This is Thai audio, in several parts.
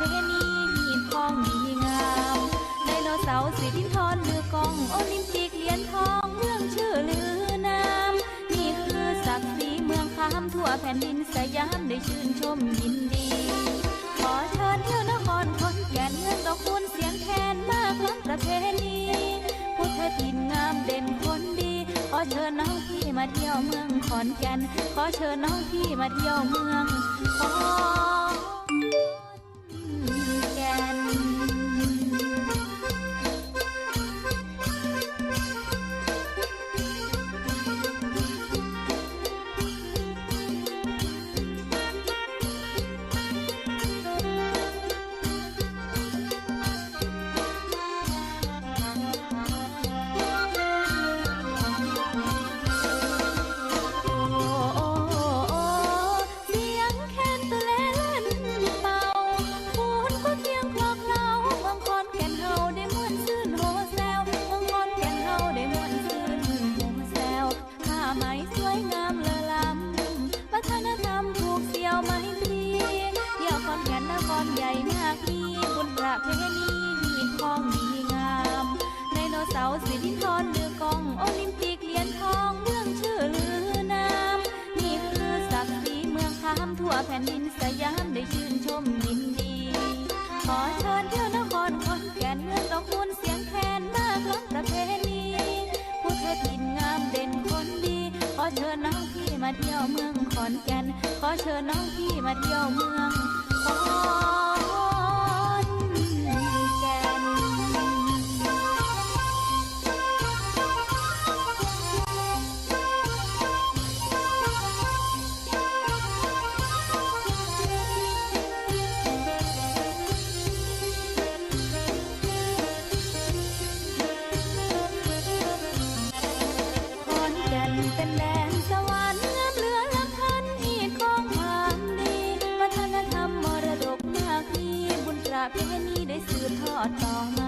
เพณีหีบทองดีงามไดโนเสาร์สิรินทรมือกองโอลิมปิกเหรียญทองเมืองชื่อลือนามนี่คือศักดิ์ศรีเมืองคามทั่วแผ่นดินสยามได้ชื่นชมยินดี ขอเชิญเที่ยวนครขอนแก่นเงินดอกคูณเสียงแคนมากล้ำประเพณีพุทธถิ่นงามเด่นคนดี ขอเชิญน้องพี่มาเที่ยวเมืองขอนแก่นขอเชิญน้องพี่มาเที่ยวเมืองขอน สิรินทรมือกองโอลิมปิกเหรียญทองเมืองชื่อลือนามนี่คือศักดิ์ศรีเมืองคามทั่วแผ่นดินสยามได้ชื่นชมยินดี ขอเชิญเที่ยวนครขอนแก่นเมืองดอกคูณเสียงแคนมากล้ำประเพณีพุทธถิ่นงามเด่นคนดี ขอเชิญน้องพี่มาเที่ยวเมืองขอนแก่น ขอเชิญน้องพี่มาเที่ยวเมือง ทอดต่อมา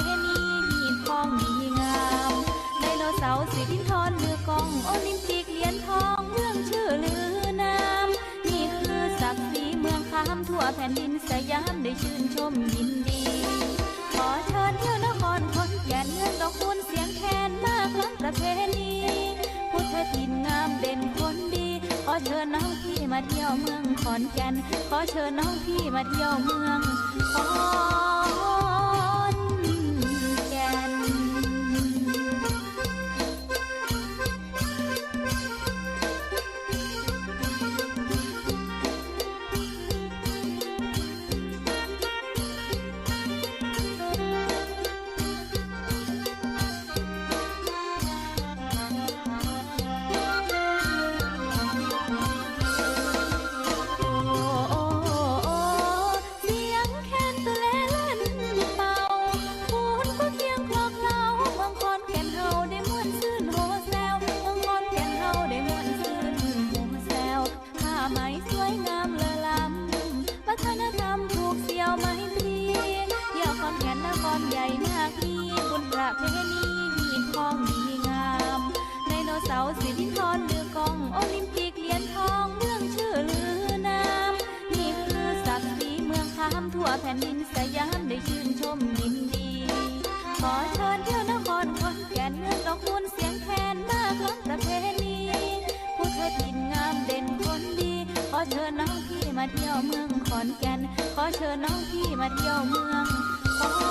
ประเพณีหีบทองดีงามไดโนเสาร์สิรินทรมือกองโอลิมปิกเหรียญทองเมืองชื่อลือนามนี่คือศักดิ์ศรีเมืองคามทั่วแผ่นดินสยามได้ชื่นชมยินดี ขอเชิญเที่ยวนครขอนแก่นเงินดอกคูณเสียงแคนมากล้ำประเพณีพุทธถิ่นงามเด่นคนดี ขอเชิญน้องพี่มาเที่ยวเมืองขอนแก่น ขอเชิญน้องพี่มาเที่ยวเมืองขอน ขอเชิญเที่ยวนครขอนแก่นเมืองดอกมูลเสียงแคนมากล้ำประเพณีผู้เธอดินงามเด่นคนดี ขอเชิญน้องพี่มาเที่ยวเมืองขอนแก่น ขอเชิญน้องพี่มาเที่ยวเมืองขอน